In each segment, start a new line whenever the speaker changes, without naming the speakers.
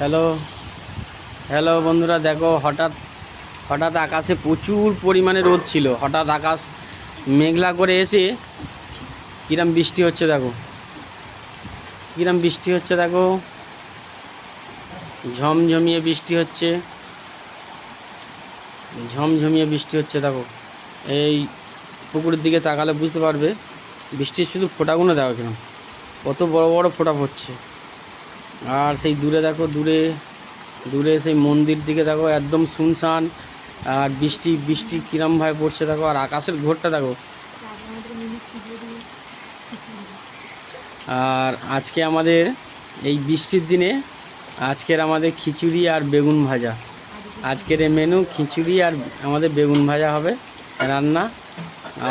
Hello hello বন্ধুরা, দেখো হঠাৎ হঠাৎ আকাশে প্রচুর পরিমাণে রোদ ছিল। হঠাৎ আকাশ মেঘলা করে এসে কিরম বৃষ্টি হচ্ছে দেখো। কিরম বৃষ্টি হচ্ছে দেখো। ঝমঝমিয়ে বৃষ্টি হচ্ছে। ঝমঝমিয়ে বৃষ্টি হচ্ছে দেখো। এই পুকুরের দিকে তাকালে বুঝতে পারবে, বৃষ্টির শুধু ফোঁটাগুলো দেখো কিরম। কত বড় বড় ফোটা পড়ছে। আর সেই দূরে দেখো, দূরে দূরে সেই মন্দির দিকে দেখো, একদম শুনশান, আর বৃষ্টি বৃষ্টি কিরমভাবে পড়ছে দেখো, আর আকাশের ঘোরটা দেখো। আর আজকে আমাদের এই বৃষ্টির দিনে, আজকের আমাদের খিচুড়ি আর বেগুন ভাজা। আজকের এই মেনু খিচুড়ি আর আমাদের বেগুন ভাজা হবে, রান্না।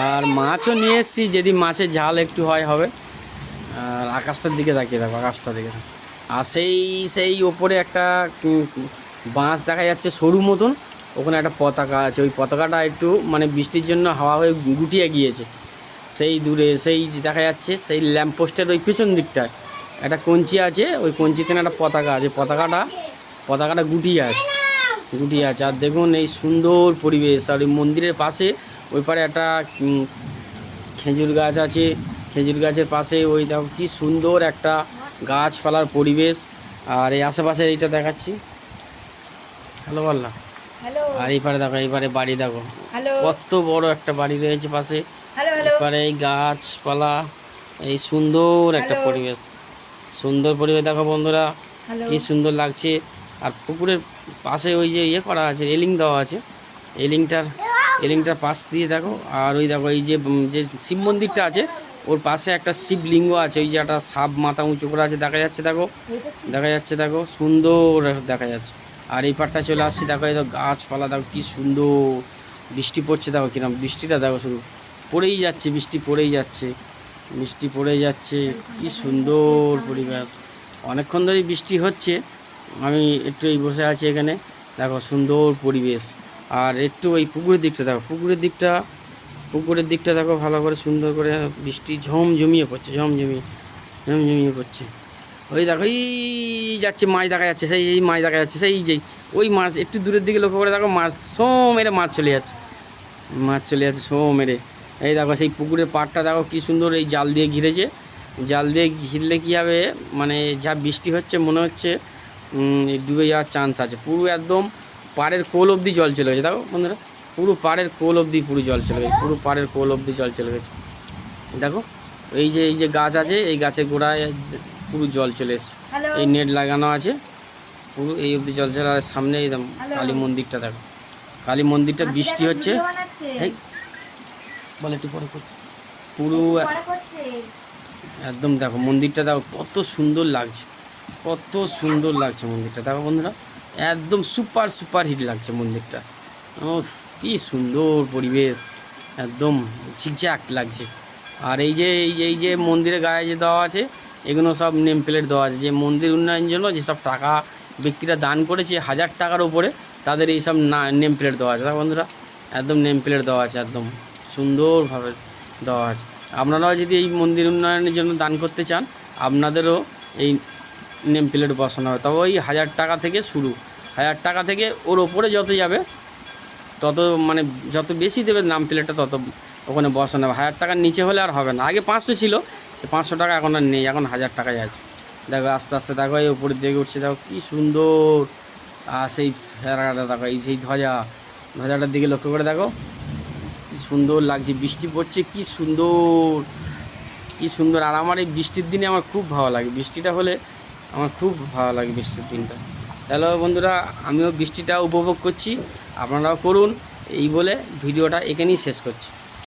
আর মাছও নিয়ে এসেছি, যদি মাছের ঝাল একটু হয়, হবে। আর আকাশটার দিকে তাকিয়ে দেখো, আকাশটার দিকে। আর সেই সেই ওপরে একটা বাঁশ দেখা যাচ্ছে সরু মতন। ওখানে একটা পতাকা আছে। ওই পতাকাটা একটু মানে বৃষ্টির জন্য হাওয়া হয়ে গুটিয়ে গিয়েছে। সেই দূরে, সেই দেখা যাচ্ছে, সেই ল্যাম্পপোস্টের ওই পেছন দিকটায় একটা কঞ্চি আছে। ওই কঞ্চিতে একটা পতাকা আছে। পতাকাটা পতাকাটা গুটিয়ে আছে গুটিয়ে আছে। আর দেখুন এই সুন্দর পরিবেশ। আর ওই মন্দিরের পাশে, ওই পারে একটা খেজুর গাছ আছে। খেজুর গাছের পাশে ওই দেখো কি সুন্দর একটা গাছপালার পরিবেশ আর এই আশেপাশে এইটা দেখাচ্ছি। হ্যালো বললা
হ্যালো।
আর এই পারে দেখো এই পারে বাড়ি দেখো। কত বড় একটা বাড়ি রয়েছে পাশে। এবারে এই গাছপালা এই সুন্দর একটা পরিবেশ। সুন্দর পরিবেশ দেখো বন্ধুরা। কি সুন্দর লাগছে। আর পুকুরের পাশে ওই যে ইয়ে করা আছে রেলিং দেওয়া আছে। রেলিংটার রেলিংটার পাশ দিয়ে দেখো। আর ওই দেখো এই যে যে শিব মন্দিরটা আছে ওর পাশে একটা শিবলিঙ্গ আছে, ওই যে একটা সাপ মাথা উঁচু করে আছে, দেখা যাচ্ছে দেখো? দেখা যাচ্ছে দেখো? সুন্দর দেখা যাচ্ছে। আর এই পাটটা চলে আসছি, দেখো এই দেখো গাছপালা, দেখো কি সুন্দর। বৃষ্টি পড়ছে, দেখো কিরম বৃষ্টিটা, দেখো শুধু পড়েই যাচ্ছে, বৃষ্টি পড়েই যাচ্ছে। বৃষ্টি পড়েই যাচ্ছে, কি সুন্দর পরিবেশ। অনেকক্ষণ ধরেই বৃষ্টি হচ্ছে, আমি একটু এই বসে আছি এখানে। দেখো সুন্দর পরিবেশ। আর একটু ওই পুকুরের দিকটা, দেখো, পুকুরের দিকটা পুকুরের দিকটা দেখো ভালো করে সুন্দর করে বৃষ্টি ঝম ঝমঝমিয়ে পড়ছে ঝমঝমিয়ে ঝমঝমিয়ে পড়ছে। ওই দেখো, এই যাচ্ছে মাছ দেখা যাচ্ছে, সেই, এই মাছ দেখা যাচ্ছে, সেই, যেই, ওই মাছ একটু দূরের দিকে লক্ষ্য করে দেখো মাছ সো মেরে মাছ চলে যাচ্ছে, মাছ চলে যাচ্ছে সো মেরে। এই দেখো সেই পুকুরের পাড়টা দেখো কি সুন্দর, এই জাল দিয়ে ঘিরেছে। জাল দিয়ে ঘিরলে কী হবে মানে যা বৃষ্টি হচ্ছে মনে হচ্ছে ডুবে যাওয়ার চান্স আছে। পুরো একদম পাড়ের কোল অবধি জল চলে গেছে। দেখো বন্ধুরা পুরো পাড়ের কোল অবধি পুরো জল চলে গেছে পুরো পাড়ের কোল অবধি জল চলে গেছে। দেখো এই যে এই যে গাছ আছে এই গাছের গোড়ায় পুরো জল চলে এসছে। এই নেট লাগানো আছে পুরো এই অবধি জল চলে আর সামনে একদম কালী মন্দিরটা দেখো। কালী মন্দিরটা বৃষ্টি হচ্ছে। এই বলে একটু পরে করছি। পুরো একদম দেখো মন্দিরটা দেখো কত সুন্দর লাগছে কত সুন্দর লাগছে মন্দিরটা। দেখো বন্ধুরা একদম সুপার সুপার হিট লাগছে মন্দিরটা। ও কি সুন্দর পরিবেশ, একদম ঝিকঝাক লাগছে। আর এই যে এই যে মন্দিরের গায়ে যে দেওয়া আছে, এগুলো সব নেম প্লেট দেওয়া আছে। যে মন্দির উন্নয়নের জন্য যেসব টাকা ব্যক্তিরা দান করেছে হাজার টাকার উপরে, তাদের এই সব না, নেম প্লেট দেওয়া আছে। বন্ধুরা, একদম নেম প্লেট দেওয়া আছে, একদম সুন্দরভাবে দেওয়া আছে। আপনারাও যদি এই মন্দির উন্নয়নের জন্য দান করতে চান, আপনাদেরও এই নেম প্লেট বসানো হবে। তবে ওই হাজার টাকা থেকে শুরু। হাজার টাকা থেকে ওর ওপরে যত যাবে তত মানে যত বেশি দেবে নাম প্লেটটা তত ওখানে বসানো হবে হাজার টাকার নিচে হলে আর হবে না। আগে পাঁচশো ছিল সে পাঁচশো টাকা এখন আর নেই, এখন হাজার টাকায় আছে। দেখো আস্তে আস্তে, দেখো এই উপরের দিকে উঠছে, দেখো কী সুন্দর। আর সেই ফেরাটা, দেখো এই সেই ধ্বজা, ধ্বজাটার দিকে লক্ষ্য করে দেখো। কি সুন্দর লাগছে, বৃষ্টি পড়ছে, কি সুন্দর। কি সুন্দর। আর আমার এই বৃষ্টির দিনে আমার খুব ভালো লাগে। বৃষ্টিটা হলে আমার খুব ভালো লাগে বৃষ্টির দিনটা। হ্যালো বন্ধুরা, আমিও বৃষ্টিটা উপভোগ করছি। আপনারাও করুন এই বলে ভিডিওটা এখানেই শেষ করছি।